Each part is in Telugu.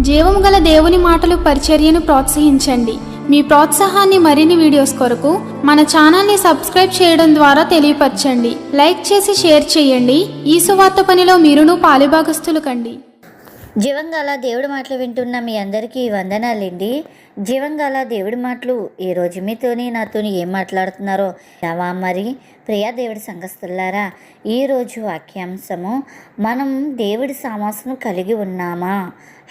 జీవం గల దేవుని మాటలు పరిచర్యను ప్రోత్సహించండి. మీ ప్రోత్సాహాన్ని మరిన్ని వీడియోస్ కొరకు మన ఛానల్ని సబ్స్క్రైబ్ చేయడం ద్వారా తెలియపరచండి. లైక్ చేసి షేర్ చేయండి. ఈ సువార్త పనిలో మీరును పాలుభాగస్తులు కండి. జీవంగాల దేవుడి మాటలు వింటున్న మీ అందరికీ వందనాలండి. జీవంగాల దేవుడి మాటలు ఈ రోజు మీతోని నాతోని ఏం మాట్లాడుతున్నారో యావా మరి? ప్రియా దేవుడి సంఘస్థులారా ఈరోజు వాక్యాంశము మనం దేవుడి సామాసం కలిగి ఉన్నామా?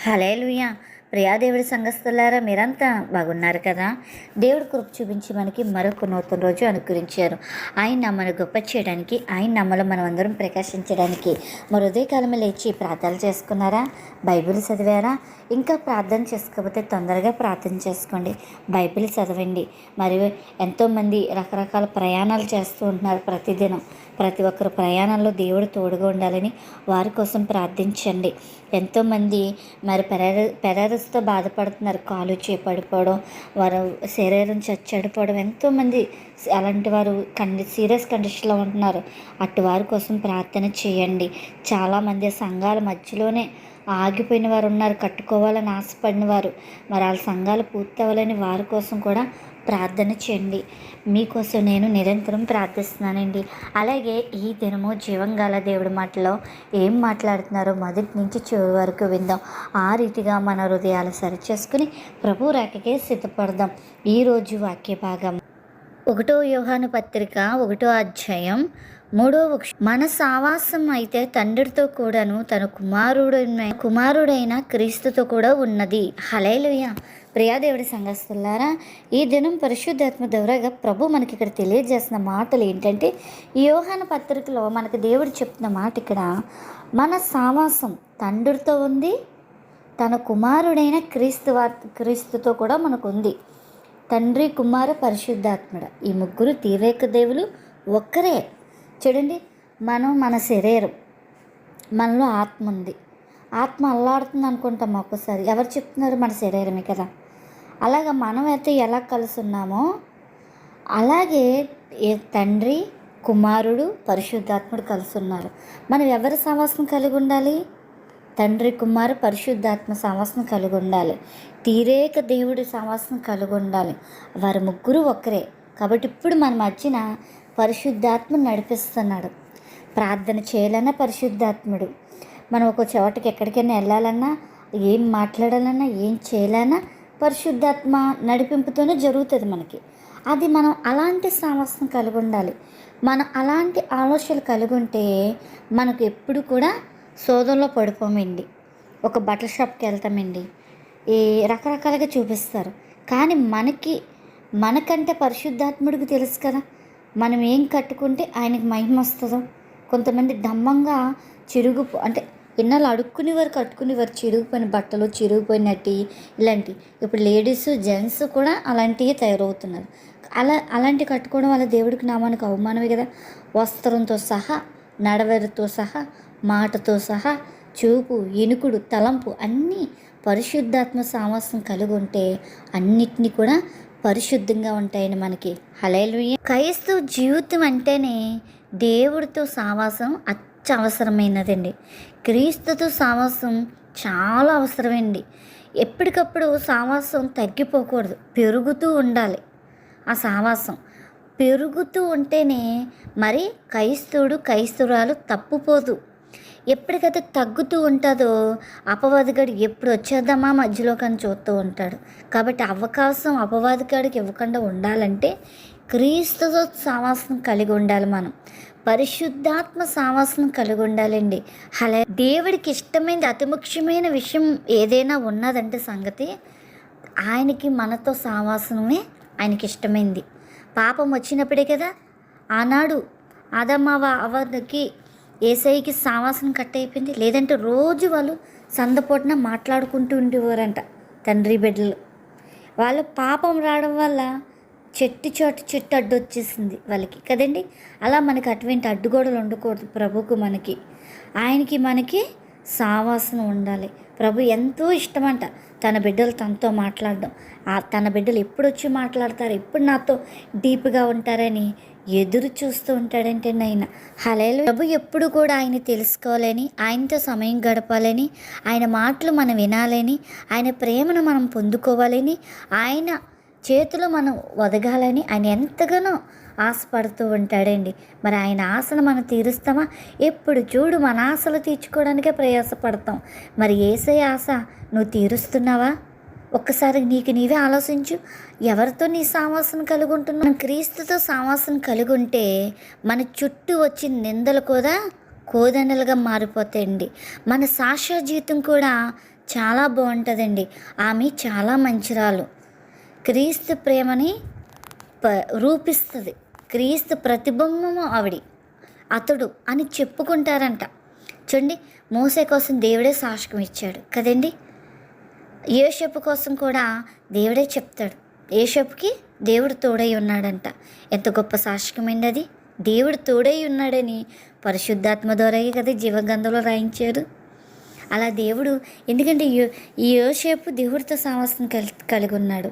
హలేలుయా ప్రియాదేవుడి సంఘస్థులారా మీరంతా బాగున్నారు కదా? దేవుడు కృప చూపించి మనకి మరొక నూతన రోజు అనుగ్రహించారు. ఆయన నమ్మను గొప్ప చేయడానికి ఆయన నమ్మలో మనం అందరం ప్రకాశించడానికి మరి ఉదయకాలం లేచి ప్రార్థనలు చేసుకున్నారా? బైబిల్ చదివారా? ఇంకా ప్రార్థన చేసుకోకపోతే తొందరగా ప్రార్థన చేసుకోండి. బైబిల్ చదవండి. మరియు ఎంతోమంది రకరకాల ప్రయాణాలు చేస్తూ ఉంటున్నారు ప్రతిదినం. ప్రతి ఒక్కరు ప్రయాణంలో దేవుడు తోడుగా ఉండాలని వారి కోసం ప్రార్థించండి. ఎంతోమంది మరి పెరార పెరారస్తో బాధపడుతున్నారు. కాలు చేపడిపోవడం వారు శరీరం చచ్చడిపోవడం ఎంతోమంది అలాంటి వారు కండి సీరియస్ కండిషన్లో ఉంటున్నారు. అటు వారి కోసం ప్రార్థన చేయండి. చాలామంది సంఘాల మధ్యలోనే ఆగిపోయిన వారు ఉన్నారు. కట్టుకోవాలని ఆశపడిన వారు. మరి వాళ్ళ సంఘాలు పూర్తి అవ్వాలని వారి కోసం కూడా ప్రార్థన చేయండి. మీకోసం నేను నిరంతరం ప్రార్థిస్తున్నానండి. అలాగే ఈ దినము జీవంగాల దేవుడి మాటలో ఏం మాట్లాడుతున్నారో మొదటి నుంచి చివరి వరకు విందాం. ఆ రీతిగా మన హృదయాలు సరిచేసుకుని ప్రభు రేఖకే సిద్ధపడదాం. ఈరోజు వాక్య భాగం. ఒకటో యోహాను పత్రిక ఒకటో అధ్యాయం మూడో మన సావాసం అయితే తండ్రితో కూడాను తన కుమారుడు కుమారుడైన క్రీస్తుతో కూడా ఉన్నది. హలేలుయ ప్రియాదేవుడి సంఘస్తులారా ఈ దినం పరిశుద్ధాత్మ దౌరగా ప్రభు మనకి ఇక్కడ తెలియజేస్తున్న మాటలు ఏంటంటే ఈ యోహాన పత్రికలో మనకి దేవుడు చెప్తున్న మాట ఇక్కడ మన సావాసం తండ్రితో ఉంది తన కుమారుడైన క్రీస్తు వార్- క్రీస్తుతో కూడా మనకు ఉంది తండ్రి కుమార పరిశుద్ధాత్ముడ ఈ ముగ్గురు తీరేక దేవులు ఒక్కరే. చూడండి మనం మన శరీరం మనలో ఆత్మ ఉంది. ఆత్మ అల్లాడుతుంది అనుకుంటాం ఒక్కసారి. ఎవరు చెప్తున్నారు మన శరీరమే కదా. అలాగ మనం అయితే ఎలా కలిసి ఉన్నామో అలాగే తండ్రి కుమారుడు పరిశుద్ధాత్ముడు కలిసి ఉన్నారు మనం ఎవరి సహవాసం కలిగి ఉండాలి? తండ్రి కుమారు పరిశుద్ధాత్మ సహవాసం కలిగి ఉండాలి. తీరేక దేవుడి సహవాసం కలిగి ఉండాలి. వారి ముగ్గురు ఒక్కరే. కాబట్టి ఇప్పుడు మన మధ్యన పరిశుద్ధాత్మ నడిపిస్తున్నాడు. ప్రార్థన చేయాలన్నా పరిశుద్ధాత్ముడు. మనం ఒక చోటకి ఎక్కడికైనా వెళ్ళాలన్నా ఏం మాట్లాడాలన్నా ఏం చేయాలన్నా పరిశుద్ధాత్మ నడిపింపుతోనే జరుగుతుంది మనకి. అది మనం అలాంటి సామర్థ్యం కలిగి ఉండాలి. మనం అలాంటి ఆలోచనలు కలిగి ఉంటే మనకు ఎప్పుడు కూడా సోదంలో పడిపోమండి. ఒక బట్టల షాప్కి వెళ్తామండి. ఈ రకరకాలుగా చూపిస్తారు. కానీ మనకి మనకంటే పరిశుద్ధాత్ముడికి తెలుసు కదా మనం ఏం కట్టుకుంటే ఆయనకి మహిమ వస్తుందో. కొంతమంది డమ్మంగా చిరుగు అంటే ఇన్నాళ్ళు అడుక్కునేవారు కట్టుకునేవారు చిరిగిపోయిన బట్టలు చిరిగిపోయినట్టు ఇలాంటి ఇప్పుడు లేడీస్ జెంట్స్ కూడా అలాంటివి తయారవుతున్నారు. అలా అలాంటి కట్టుకోవడం వల్ల దేవుడికి నామానికి అవమానమే కదా? వస్త్రంతో సహా నడవరితో సహా మాటతో సహా చూపు ఇనుకుడు తలంపు అన్నీ పరిశుద్ధాత్మ సామస్యం కలిగి ఉంటే అన్నిటినీ కూడా పరిశుద్ధంగా ఉంటాయని మనకి. హలేలుయ క్రైస్తవ జీవితం అంటేనే దేవుడితో సావాసం అత్య అవసరమైనదండి. క్రీస్తుతో సావాసం చాలా అవసరమండి. ఎప్పటికప్పుడు సావాసం తగ్గిపోకూడదు. పెరుగుతూ ఉండాలి ఆ సావాసం. పెరుగుతూ ఉంటేనే మరి క్రైస్తవుడు క్రైస్తవురాలు తప్పుపోదు. ఎప్పటికైతే తగ్గుతూ ఉంటుందో అపవాదిగాడు ఎప్పుడు వచ్చేద్దామా మధ్యలో కానీ చూస్తూ ఉంటాడు. కాబట్టి అవకాశం అపవాదిగాడికి ఇవ్వకుండా ఉండాలంటే క్రీస్తుతో సావాసం కలిగి ఉండాలి మనం. పరిశుద్ధాత్మ సావాసం కలిగి ఉండాలండి అలా దేవుడికి ఇష్టమైనది అతి ముఖ్యమైన విషయం ఏదైనా ఉన్నదంటే సంగతి ఆయనకి మనతో సావాసమే ఆయనకి ఇష్టమైంది. పాపం వచ్చినప్పుడే కదా ఆనాడు ఆదమ్మ అవకి ఏసైకి సావాసం కట్ అయిపోయింది. లేదంటే రోజు వాళ్ళు సందపోటున మాట్లాడుకుంటూ ఉండేవారంట తండ్రి బిడ్డలు. వాళ్ళు పాపం రావడం వల్ల చెట్టు చోటు చెట్టు అడ్డు వచ్చేసింది వాళ్ళకి. కదండి? అలా మనకి అటువంటి అడ్డుగోడలు ఉండకూడదు ప్రభుకు మనకి. ఆయనకి మనకి సావాసన ఉండాలి. ప్రభు ఎంతో ఇష్టమంట. తన బిడ్డలు తనతో మాట్లాడడం. ఆ తన బిడ్డలు ఎప్పుడు వచ్చి మాట్లాడతారు? ఎప్పుడు నాతో డీప్గా ఉంటారని ఎదురు చూస్తూ ఉంటాడంటే ఆయన హలేలు ప్రభు ఎప్పుడు కూడా ఆయన తెలుసుకోవాలని ఆయనతో సమయం గడపాలని ఆయన మాటలు మనం వినాలని ఆయన ప్రేమను మనం పొందుకోవాలని ఆయన చేతులు మనం వదగాలని ఆయన ఎంతగానో ఆశపడుతూ ఉంటాడండి. మరి ఆయన ఆశను మనం తీరుస్తామా? ఎప్పుడు చూడు మన ఆశలు తీర్చుకోవడానికే ప్రయాసపడతాం. మరి ఏసే ఆశ నువ్వు తీరుస్తున్నావా? ఒక్కసారి నీకు నీవే ఆలోచించు. ఎవరితో నీ సావాసం కలిగి ఉంటున్నావు క్రీస్తుతో సావాసం కలిగి ఉంటే మన చుట్టూ వచ్చిన నిందలు కూడా కోదనలుగా మారిపోతాయండి. మన సాక్షా జీవితం కూడా చాలా బాగుంటుందండి. ఆమె చాలా మంచిరాలు క్రీస్తు ప్రేమని ప రూపిస్తుంది. క్రీస్తు ప్రతిబింబము ఆవిడి. అతడు అని చెప్పుకుంటారంట. చూడండి మోసే కోసం దేవుడే సాక్ష్యం ఇచ్చాడు. కదండి? ఏషపు కోసం కూడా దేవుడే చెప్తాడు. యేషపుకి దేవుడు తోడై ఉన్నాడంట. ఎంత గొప్ప సాక్ష్యమైంది అది. దేవుడు తోడై ఉన్నాడని పరిశుద్ధాత్మ ద్వారా కదా జీవగంధంలో రాయించారు. అలా దేవుడు ఎందుకంటే యో- ఈ యోసేపు దేవుడితో సావాసం కలి కలిగి ఉన్నాడు.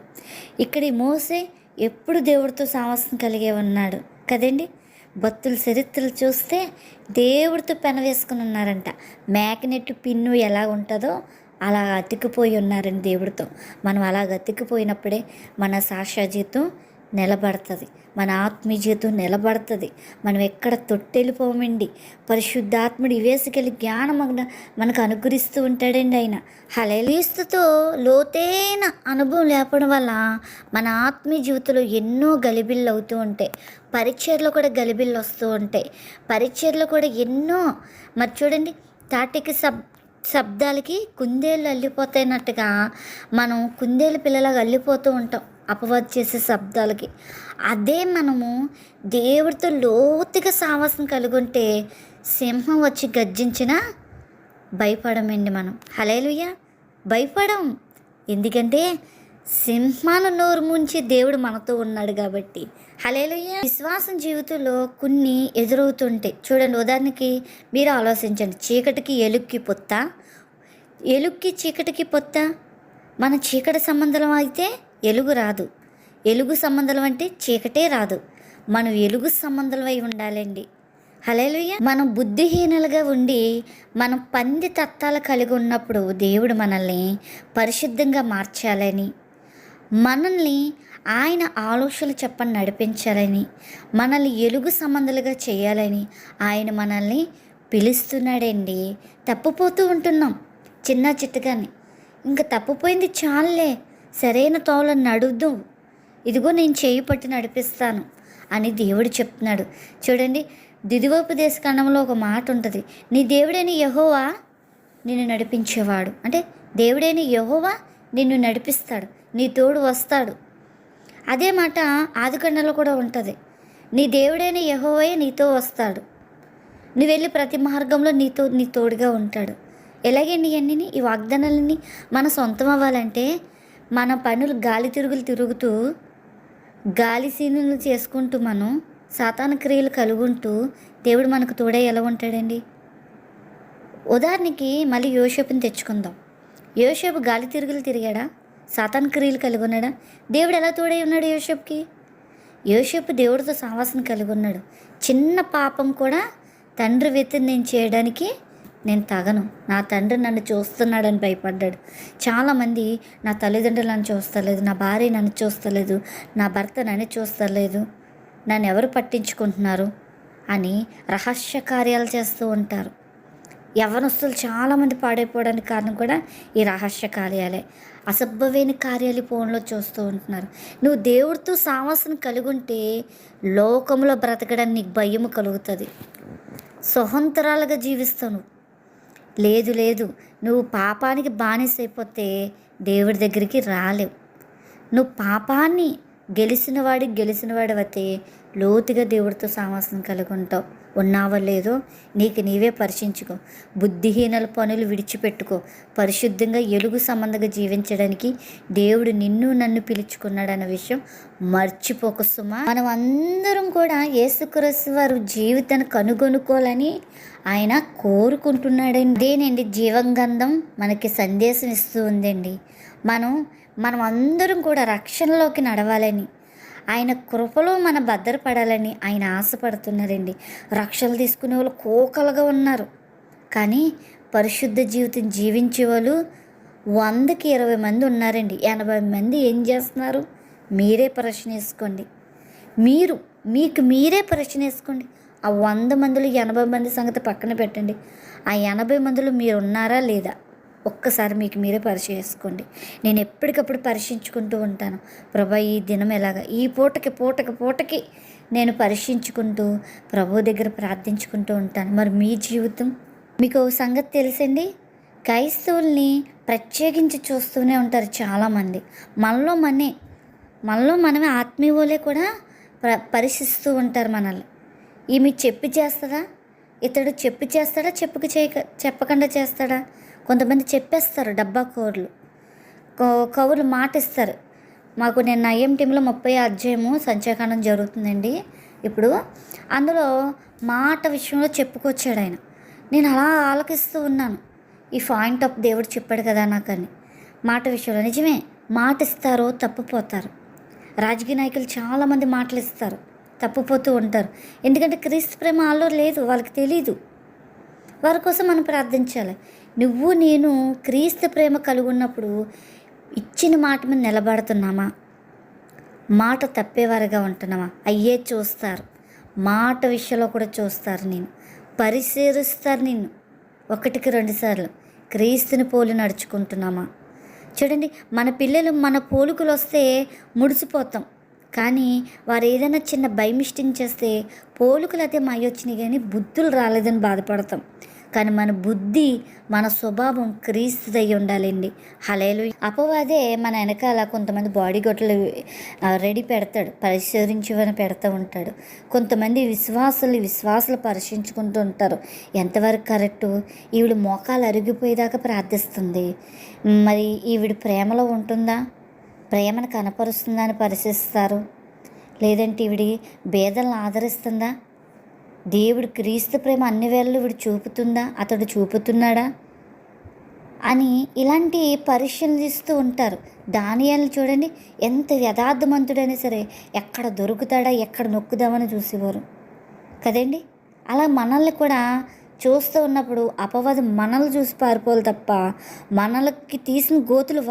ఇక్కడ ఈ మోసే ఎప్పుడు దేవుడితో సావాసం కలిగే ఉన్నాడు కదండి? భక్తుల చరిత్రలు చూస్తే దేవుడితో పెన వేసుకుని ఉన్నారంట. మేకనెట్టు పిన్ను ఎలా ఉంటుందో అలా అతికిపోయి ఉన్నారండి దేవుడితో. మనం అలా అతికిపోయినప్పుడే మన సాక్షా జీవితం నిలబడుతుంది. మన ఆత్మీయతో నిలబడుతుంది. మనం ఎక్కడ తొట్టెళ్ళిపోమండి? పరిశుద్ధాత్ముడు ఇవేసుకెళ్ళి జ్ఞానం మనకు అనుగ్రహిస్తూ ఉంటాడండి ఆయన. హలలీస్తుతో లోతైన అనుభవం లేపడం వల్ల మన ఆత్మీయ జీవితంలో ఎన్నో గలిబిళ్ళు అవుతూ ఉంటాయి. పరీక్షల్లో కూడా గలిబిళ్ళు వస్తూ ఉంటాయి. పరీక్షల్లో కూడా ఎన్నో మరి చూడండి తాటికి సబ్ శబ్దాలకి కుందేళ్ళు అల్లిపోతాయినట్టుగా మనం కుందేలు పిల్లలాగా అల్లిపోతూ ఉంటాం. అపవాద్ చేసే శబ్దాలకి. అదే మనము దేవుడితో లోతుగా సావాసం కలిగి ఉంటే సింహం వచ్చి గర్జించినా భయపడమండి మనం. హలేలుయ్య భయపడం. ఎందుకంటే సింహాను నోరు ముంచి దేవుడు మనతో ఉన్నాడు కాబట్టి. హలేలుయ్య విశ్వాసం జీవితంలో కొన్ని ఎదురవుతుంటాయి. చూడండి ఉదాహరణకి మీరు ఆలోచించండి. చీకటికి ఎలుక్కి పొత్త. ఎలుక్కి చీకటికి పొత్త. మన చీకటి సంబంధం అయితే ఎలుగు రాదు. ఎలుగు సంబంధం అంటే చీకటే రాదు. మనం ఎలుగు సంబంధం ఉండాలండి. హలేలుయ్య మనం బుద్ధిహీనలుగా ఉండి మనం పంది తత్వాలు కలిగి ఉన్నప్పుడు దేవుడు మనల్ని పరిశుద్ధంగా మార్చాలని మనల్ని ఆయన ఆలోచనలు చెప్పని నడిపించాలని మనల్ని ఎలుగు సంబంధాలుగా చేయాలని ఆయన మనల్ని పిలుస్తున్నాడండి. తప్పిపోతూ ఉంటున్నాం. చిన్న చిట్టగాని. ఇంకా తప్పిపోయింది చాలులే. సరైన తోలను నడుద్దు. ఇదిగో నేను చేయి పట్టి నడిపిస్తాను అని దేవుడు చెప్తున్నాడు. చూడండి దిదివోపదేశ ఖండంలో ఒక మాట ఉంటుంది నీ దేవుడైన యహోవా నిన్ను నడిపించేవాడు. అంటే దేవుడైన యహోవా నిన్ను నడిపిస్తాడు. నీ తోడు వస్తాడు. అదే మాట ఆదికండలో కూడా ఉంటుంది. నీ దేవుడైన యహోవే నీతో వస్తాడు. నువ్వు వెళ్ళి ప్రతి మార్గంలో నీతో నీ తోడుగా ఉంటాడు. ఎలాగండి ఇవన్నీ ఈ వాగ్దానాలని మన సొంతం అవ్వాలంటే మన పనులు గాలి తిరుగులు తిరుగుతూ గాలి సీనులు చేసుకుంటూ మనం సాతాన క్రియలు కలుగుంటూ దేవుడు మనకు తోడే ఎలా ఉంటాడండి? ఉదాహరణకి మళ్ళీ యోషేపుని తెచ్చుకుందాం. యోషేపు గాలి తిరుగులు తిరిగాడా? సాతాన్ క్రియలు కలిగి ఉన్నాడా దేవుడు ఎలా తోడై ఉన్నాడు యోషేపుకి యోషేపు దేవుడితో సావాసం కలిగి ఉన్నాడు చిన్న పాపం కూడా తండ్రి వ్యక్తిని చేయడానికి నేను తగను. నా తండ్రి నన్ను చూస్తున్నాడని భయపడ్డాడు. చాలామంది నా తల్లిదండ్రులు నన్ను చూస్తలేదు నా భార్య నన్ను చూస్తలేదు నా భర్త నన్ను చూస్తలేదు. నన్ను ఎవరు పట్టించుకుంటున్నారు? అని రహస్య కార్యాలు చేస్తూ ఉంటారు. యవనస్తులు చాలామంది పాడైపోవడానికి కారణం కూడా ఈ రహస్య కార్యాలే. అసభ్యమైన కార్యాలు ఫోన్లో చూస్తూ ఉంటున్నారు. నువ్వు దేవుడితో సావాసం కలిగి ఉంటే లోకంలో బ్రతకడానికి నీకు భయం కలుగుతుంది. స్వతంత్రాలుగా జీవిస్తావు నువ్వు. లేదు లేదు. నువ్వు పాపానికి బానిసైపోతే దేవుడి దగ్గరికి రాలేవు. నువ్వు పాపాన్ని గెలిచినవాడి గెలిచిన అయితే లోతుగా దేవుడితో సావాసం కలిగి ఉంటావు ఉన్నావో లేదో నీకు నీవే పరిశీలించుకో. బుద్ధిహీనల పనులు విడిచిపెట్టుకో. పరిశుద్ధంగా ఎలుగు సంబంధంగా జీవించడానికి దేవుడు నిన్ను నన్ను పిలుచుకున్నాడన్న విషయం మర్చిపోక సుమా. మనం అందరం కూడా యేసుక్రీస్తు వారు జీవితాన్ని కనుగొనుకోవాలని ఆయన కోరుకుంటున్నాడండి. దేనండి జీవంగంధం మనకి సందేశం ఇస్తూ ఉందండి. మనం మనం అందరం కూడా రక్షణలోకి నడవాలని ఆయన కృపలో మన భద్రపడాలని ఆయన ఆశపడుతున్నారండి. రక్షలు తీసుకునే వాళ్ళు కోకలుగా ఉన్నారు. కానీ పరిశుద్ధ జీవితం జీవించే వాళ్ళు వందకి ఇరవై మంది ఉన్నారండి. ఎనభై మంది ఏం చేస్తున్నారు? మీరే ప్రశ్నేసుకోండి మీరు మీకు మీరే ప్రశ్నేసుకోండి ఆ వంద మందిలో ఎనభై మంది సంగతి పక్కన పెట్టండి. ఆ ఎనభై మందిలో మీరు ఉన్నారా లేదా? ఒక్కసారి మీకు మీరే పరిచయం చేసుకోండి. నేను ఎప్పటికప్పుడు పరీక్షించుకుంటూ ఉంటాను. ప్రభా ఈ దినం ఎలాగ? ఈ పూటకి పూటకి పూటకి నేను పరీక్షించుకుంటూ ప్రభు దగ్గర ప్రార్థించుకుంటూ ఉంటాను. మరి మీ జీవితం? మీకు ఓ సంగతి తెలుసండి? క్రైస్తవుల్ని ప్రత్యేకించి చూస్తూనే ఉంటారు చాలామంది. మనలో మనే మనలో మనమే ఆత్మీయులే కూడా ప్ర పరీక్షిస్తూ ఉంటారు మనల్ని. ఈమె చెప్పి చేస్తుందా? ఇతడు చెప్పి చేస్తాడా? చెప్పుకు చేయక చెప్పకుండా చేస్తాడా? కొంతమంది చెప్పేస్తారు డబ్బా కోర్లు. కౌ- కవులు మాకు నేను నయం టీంలో ముప్పై అధ్యాయము సంచాకాండం జరుగుతుందండి. ఇప్పుడు అందులో మాట విషయంలో చెప్పుకొచ్చాడు ఆయన. నేను అలా ఆలకిస్తూ ఉన్నాను. ఈ పాయింట్ ఆఫ్ దేవుడు చెప్పాడు కదా నాకని. మాట విషయంలో నిజమే మాట ఇస్తారో తప్పిపోతారు. రాజకీయ నాయకులు చాలామంది మాటలు ఇస్తారు తప్పిపోతూ ఉంటారు. ఎందుకంటే క్రీస్తు ప్రేమ వాళ్ళు లేదు వాళ్ళకి తెలీదు. వారి కోసం మనం ప్రార్థించాలి. నువ్వు నేను క్రీస్తు ప్రేమ కలిగి ఉన్నప్పుడు ఇచ్చిన మాట మీద నిలబడుతున్నామా? మాట తప్పేవారుగా ఉంటున్నామా? అయ్యే చూస్తారు. మాట విషయంలో కూడా చూస్తారు నేను పరిశీలిస్తారు నిన్ను. ఒకటికి రెండుసార్లు క్రీస్తుని పోలి నడుచుకుంటున్నామా? చూడండి మన పిల్లలు మన పోలికలు వస్తే ముడిసిపోతాం. కానీ వారు ఏదైనా చిన్న భయమిష్టం చేస్తే పోలికలు అయితే మాయొచ్చినాయి కానీ బుద్ధులు రాలేదని బాధపడతాం. కానీ మన బుద్ధి మన స్వభావం క్రీస్తుదై ఉండాలండి. హలేలు అపవాదే మన వెనకాల కొంతమంది బాడీ గొట్టలు రెడీ పెడతాడు. పరిశీలించమని పెడతా ఉంటాడు. కొంతమంది విశ్వాసులు విశ్వాసులు పరిశీలించుకుంటూ ఉంటారు. ఎంతవరకు కరెక్టు? ఈవిడ మోకాలు అరిగిపోయేదాకా ప్రార్థిస్తుంది. మరి ఈవిడ ప్రేమలో ఉంటుందా? ప్రేమను కనపరుస్తుందా అని పరిశీలిస్తారు. లేదంటే ఈవిడి భేదలను ఆదరిస్తుందా? దేవుడు క్రీస్తు ప్రేమ అన్ని వేళలు వీడు చూపుతుందా? అతడు చూపుతున్నాడా? అని ఇలాంటి పరిశీలిస్తూ ఉంటారు. దానియాలను చూడండి ఎంత యథార్థమంతుడైనా సరే ఎక్కడ దొరుకుతాడా ఎక్కడ నొక్కుదామని చూసేవారు. కదండి? అలా మనల్ని కూడా చూస్తూ ఉన్నప్పుడు అపవాదం మనల్ని చూసి పారిపోవాలి తప్ప మనలకి తీసిన గోతులు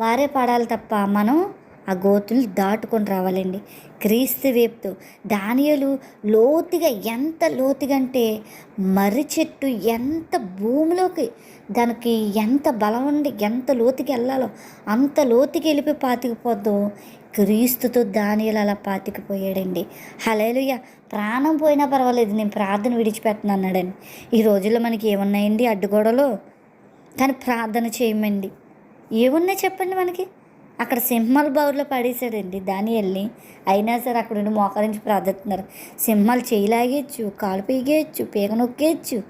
వారే పడాలి తప్ప మనం ఆ గోతులు దాటుకొని రావాలండి. క్రీస్తు వేపుతో దానియలు లోతుగా ఎంత లోతుగా అంటే మర్రి చెట్టు ఎంత భూమిలోకి దానికి ఎంత బలం ఉండి ఎంత లోతుకి వెళ్ళాలో అంత లోతుకి వెళ్ళిపోయి పాతికిపోద్దో క్రీస్తుతో దానియలు అలా పాతికిపోయాడండి హలేలుయ్య ప్రాణం పోయినా పర్వాలేదు నేను ప్రార్థన విడిచిపెట్టను అన్నాడని. ఈ రోజుల్లో మనకి ఏమున్నాయండి అడ్డుగోడలు? కానీ ప్రార్థన చేయమండి. ఏమున్నాయి చెప్పండి మనకి? అక్కడ సింహాల పడేశాడండి దాని దానియల్ని. అయినా సరే అక్కడ నుండి మోకరించి ప్రార్థిస్తున్నారు. సింహాలు చేయి లాగేయచ్చు కాలు పీగేయచ్చు పీక నొక్కేయచ్చు.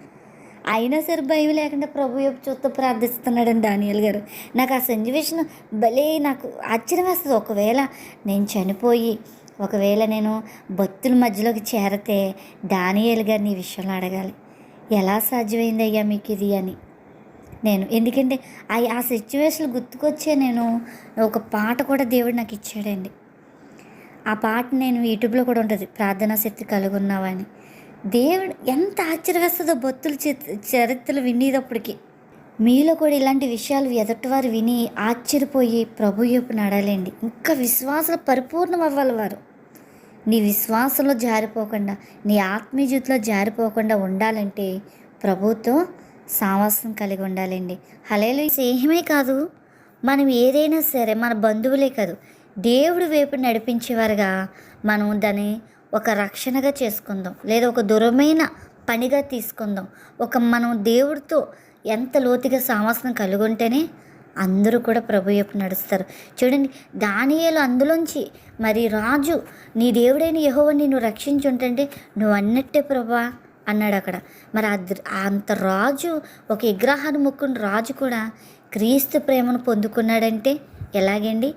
అయినా సరే భయం లేకుండా ప్రభు యొక్క చూస్తూ ప్రార్థిస్తున్నాడని దానియల్ గారు. నాకు ఆ సన్నివేశం భలే నాకు ఆశ్చర్యం వేస్తుంది. ఒకవేళ నేను చనిపోయి ఒకవేళ నేను భక్తుల మధ్యలోకి చేరితే దానియల్ గారిని ఈ విషయంలో అడగాలి. ఎలా సాధ్యమైందయ్యా మీకు ఇది అని. నేను ఎందుకంటే ఆ ఆ సిచ్యువేషన్ గుర్తుకొచ్చే నేను ఒక పాట కూడా దేవుడు నాకు ఇచ్చాడండి. ఆ పాట నేను యూట్యూబ్లో కూడా ఉంటుంది. ప్రార్థనా శక్తి కలుగున్నావని దేవుడు ఎంత ఆశ్చర్యవేస్తుందో భక్తుల చరిత్రలు వినేటప్పటికి. మీలో కూడా ఇలాంటి విషయాలు ఎదుటివారు విని ఆశ్చర్యపోయి ప్రభు వైపు నడాలండి. ఇంకా విశ్వాసాలు పరిపూర్ణం అవ్వాలి వారు. నీ విశ్వాసంలో జారిపోకుండా నీ ఆత్మీయ జీవితంలో జారిపోకుండా ఉండాలంటే ప్రభుతో సావాసం కలిగి ఉండాలండి. హలేలు స్నేహమే కాదు మనం ఏదైనా సరే మన బంధువులే కాదు దేవుడు వైపు నడిపించేవారుగా మనం దాన్ని ఒక రక్షణగా చేసుకుందాం. లేదా ఒక దూరమైన పనిగా తీసుకుందాం. ఒక మనం దేవుడితో ఎంత లోతుగా సామాసం కలిగి ఉంటేనే అందరూ కూడా ప్రభు వైపు నడుస్తారు. చూడండి దానియేలు అందులోంచి మరి రాజు నీ దేవుడైన యెహోవా నిన్ను రక్షించుంటే నువ్వు అన్నట్టే ప్రభా అన్నాడు అక్కడ. మరి అంత రాజు ఒక విగ్రహాన్ని ముక్కుని రాజు కూడా క్రీస్తు ప్రేమను పొందుకున్నాడంటే ఎలాగండి?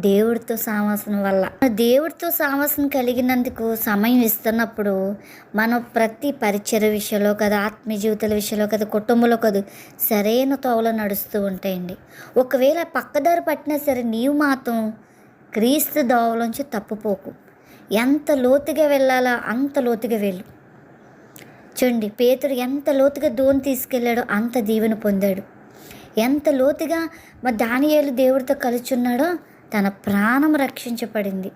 దేవుడితో సావాసం వల్ల. దేవుడితో సావాసం కలిగినందుకు సమయం ఇస్తున్నప్పుడు మనం ప్రతి పరిచయ విషయంలో కదా ఆత్మీయ జీవితాల విషయంలో కదా కుటుంబంలో కదా సరైన తోవలో నడుస్తూ ఉంటాయండి. ఒకవేళ పక్కదారి పట్టినా సరే నీవు మాత్రం క్రీస్తు దోవలోంచి తప్పుపోకు. ఎంత లోతుగా వెళ్ళాలో అంత లోతుగా వెళ్ళు. చూడండి పేతుడు ఎంత లోతుగా దోని తీసుకెళ్ళాడో అంత దీవెన పొందాడు. ఎంత లోతుగా మా దానియాలు దేవుడితో కలుచున్నాడో తన ప్రాణం రక్షించబడింది.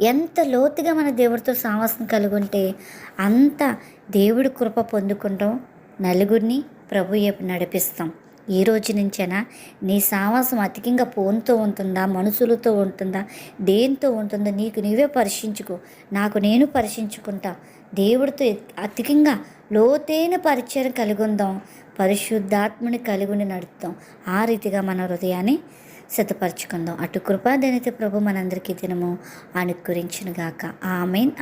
ఎంత లోతుగా మన దేవుడితో సావాసం కలుగుంటే అంత దేవుడి కృప పొందుకుంటాం. నలుగురిని ప్రభు నడిపిస్తాం. ఈ రోజు నుంచైనా నీ సావాసం అధికంగా ఫోన్తో ఉంటుందా? మనుషులతో ఉంటుందా? దేంతో ఉంటుందో నీకు నీవే పరీక్షించుకో. నాకు నేను పరీక్షించుకుంటా. దేవుడితో అధికంగా లోతైన పరిచయం కలిగి ఉందాం పరిశుద్ధాత్మని కలిగి నడుపుతాం. ఆ రీతిగా మన హృదయాన్ని సిద్ధపరచుకుందాం. అటు కృపాదనిత ప్రభు మనందరికీ దినము అనుకరించునుగాక ఆమెన్.